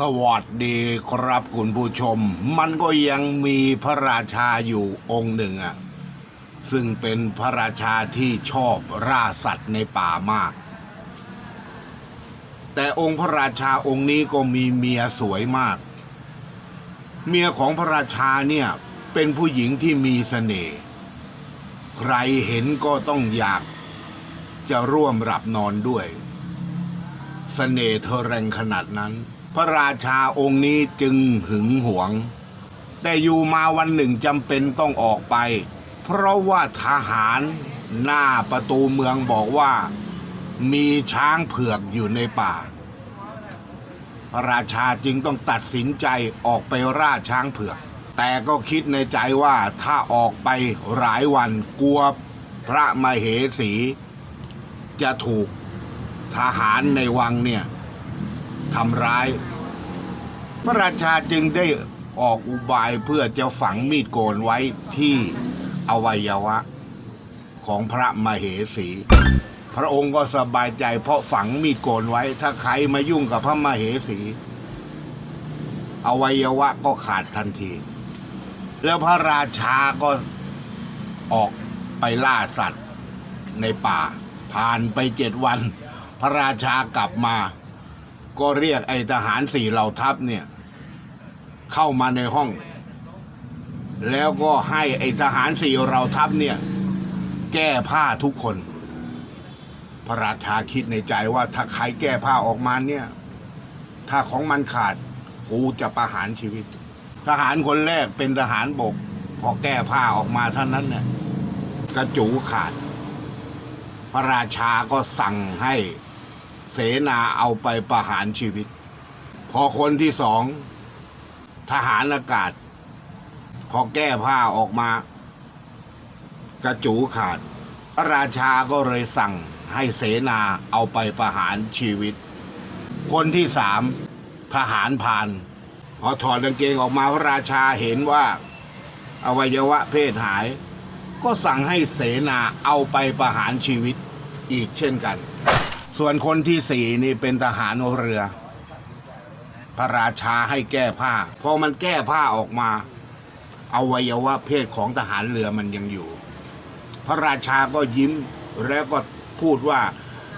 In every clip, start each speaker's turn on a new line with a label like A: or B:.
A: สวัสดีครับคุณผู้ชม มันก็ยังมีพระราชาอยู่องค์หนึ่งอะซึ่งเป็นพระราชาที่ชอบล่าสัตว์ในป่ามาก แต่องค์พระราชาองค์นี้ก็มีเมียสวยมาก เมียของพระราชาเนี่ยเป็นผู้หญิงที่มีเสน่ห์ใครเห็นก็ต้องอยากจะร่วมหลับนอนด้วยเสน่ห์เธอแรงขนาดนั้น พระราชาองค์นี้จึงหึงหวง แต่อยู่มาวันหนึ่งจำเป็นต้องออกไป เพราะว่าทหารหน้าประตูเมืองบอกว่ามีช้างเผือกอยู่ในป่า พระราชาจึงต้องตัดสินใจออกไปล่าช้างเผือก แต่ก็คิดในใจว่าถ้าออกไปหลายวันกลัวพระมเหสี จะถูกทหารในวังเนี่ย ทำร้าย พระราชาจึงได้ออกอุบายเพื่อจะฝังมีดโกนไว้ที่อวัยวะ ของพระมเหสี พระองค์ก็สบายใจเพราะฝังมีดโกนไว้ ถ้าใครมายุ่งกับพระมเหสี อวัยวะก็ขาดทันที แล้วพระราชาก็ออกไปล่าสัตว์ในป่า ผ่านไปเจ็ดวัน พระราชากลับมา ก็เรียกไอ้ทหารสี่เหล่าทัพเนี่ย เข้ามาในห้อง แล้วก็ให้ไอ้ทหารสี่เหล่าทัพเนี่ย แก้ผ้าทุกคน พระราชาคิดในใจว่าถ้าใครแก้ผ้าออกมาเนี่ย ถ้าของมันขาดกูจะประหารชีวิต ทหารคนแรกเป็นทหารบก พอแก้ผ้าออกมาเท่านั้นเนี่ยกระจูขาด พระราชาก็สั่งให้ เสนาเอาไปประหารชีวิต พอคนที่สอง ทหารอากาศ พอแก้ผ้าออกมา กระจูขาด พระราชาก็เลยสั่งให้เสนาเอาไปประหารชีวิต คนที่สามทหารผ่าน พอถอดกางเกงออกมาพระราชาเห็นว่า อวัยวะเพศหาย ก็สั่งให้เสนาเอาไปประหารชีวิตอีกเช่นกัน ส่วนคนที่สี่นี่เป็นทหารเรือ พระราชาให้แก้ผ้า พอมันแก้ผ้าออกมาอวัยวะเพศของทหารเรือมันยังอยู่ พระราชาก็ยิ้มแล้วก็พูดว่า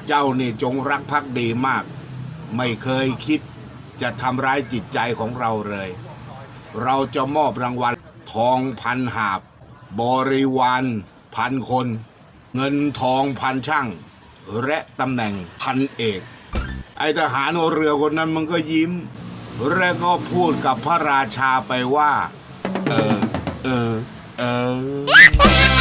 A: เจ้านี่จงรักภักดีมาก ไม่เคยคิดจะทำร้ายจิตใจของเราเลย เราจะมอบรางวัลทองพันหาบ บริวารพันคน เงินทองพันช่าง และตำแหน่งพันเอก ไอทหารเรือคนนั้นมันก็ยิ้ม และก็พูดกับพระราชาไปว่า เออ เออ เออ